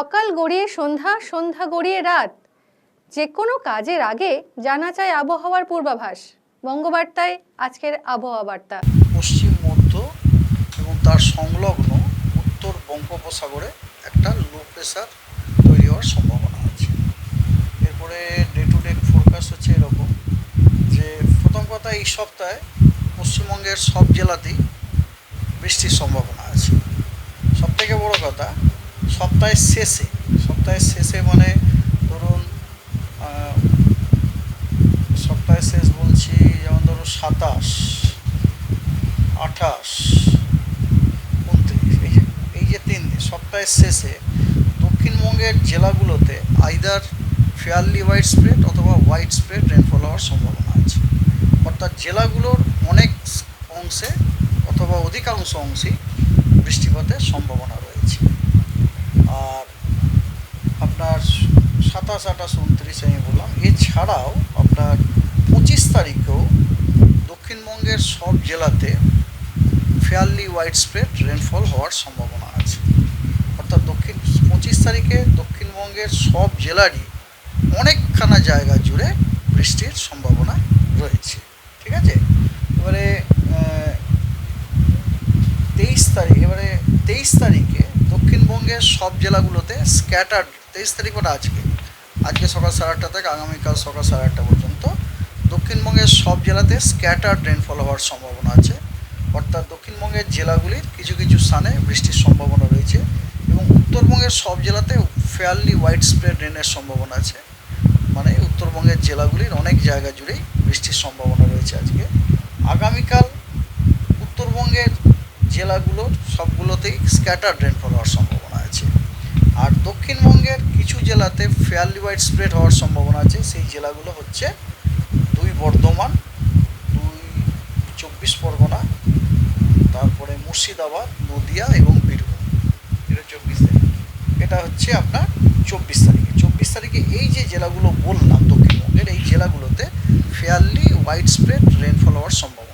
সকাল গড়িয়ে সন্ধ্যা সন্ধ্যা গড়িয়ে রাত। যে কোনো কাজের আগে জানা চায় আবহাওয়ার পূর্বাভাস। বঙ্গবার্তায় আজকের আবহাওয়া বার্তা। পশ্চিম মধ্য এবং তার সংলগ্ন উত্তর বঙ্গোপসাগরে একটা লো প্রেশার তৈরি হওয়ার সম্ভাবনা আছে। এরপরে ডে টু ডে ফোরকাস্ট হচ্ছে এরকম যে প্রথম কথা এই সপ্তাহে পশ্চিমবঙ্গের সব জেলাতেই বৃষ্টির সম্ভাবনা আছে। সব থেকে বড় কথা সপ্তাহের শেষে সপ্তাহের শেষে মানে ধরুন সপ্তাহের শেষ বলছি, যেমন ধরুন সাতাশ, আঠাশ, উনত্রিশ, এই যে তিন দিন, সপ্তাহের শেষে দক্ষিণবঙ্গের জেলাগুলোতে আইদার ফেয়ারলি হোয়াইট স্প্রেড অথবা হোয়াইট স্প্রেড রেনফল হওয়ার সম্ভাবনা আছে। অর্থাৎ জেলাগুলোর অনেক অংশে অথবা অধিকাংশ অংশেই বৃষ্টিপাতের সম্ভাবনা আর আপনার সাতাশ, আঠাশ, উনত্রিশ আমি বললাম। এছাড়াও আপনার পঁচিশ তারিখেও দক্ষিণবঙ্গের সব জেলাতে ফেয়ারলি হোয়াইট স্প্রেড রেনফল হওয়ার সম্ভাবনা আছে। অর্থাৎ দক্ষিণ, পঁচিশ তারিখে দক্ষিণবঙ্গের সব জেলারই অনেকখানা জায়গা জুড়ে বৃষ্টির সম্ভাবনা রয়েছে। ঠিক আছে? এবারে তেইশ তারিখ, এবারে তেইশ তারিখে দক্ষিণবঙ্গের সব জেলাগুলোতে স্ক্যাটার্ড তেইশ তারিখ ওটা আজকে। আজকে সকাল সাড়ে আটটা থেকে আগামীকাল সকাল সাড়ে আটটা পর্যন্ত। দক্ষিণবঙ্গের সব জেলাতে স্ক্যাটার্ড রেনফল হওয়ার সম্ভাবনা আছে। অর্থাৎ দক্ষিণবঙ্গের জেলাগুলির কিছু কিছু স্থানে বৃষ্টির সম্ভাবনা রয়েছে এবং উত্তরবঙ্গের সব জেলাতে ফেয়ারলি হোয়াইট স্প্রেড রেনের সম্ভাবনা আছে। মানে উত্তরবঙ্গের জেলাগুলির অনেক জায়গা জুড়েই বৃষ্টির সম্ভাবনা রয়েছে আজকে। আগামীকাল উত্তরবঙ্গের জেলাগুলোর সবগুলোতেই স্ক্যাটার্ড রেনফল হওয়ার সম্ভাবনা। আর দক্ষিণবঙ্গের কিছু জেলাতে ফেয়ারলি ওয়াইড স্প্রেড হওয়ার সম্ভাবনা আছে। সেই জেলাগুলো হচ্ছে দুই বর্ধমান, দুই চব্বিশ পরগনা, তারপরে মুর্শিদাবাদ, নদিয়া এবং বীরভূম। এটা চব্বিশ তারিখ। এটা হচ্ছে আপনার চব্বিশ তারিখে। চব্বিশ তারিখে এই যে জেলাগুলো বললাম দক্ষিণবঙ্গের, এই জেলাগুলোতে ফেয়ারলি ওয়াইড স্প্রেড রেনফল হওয়ার সম্ভাবনা।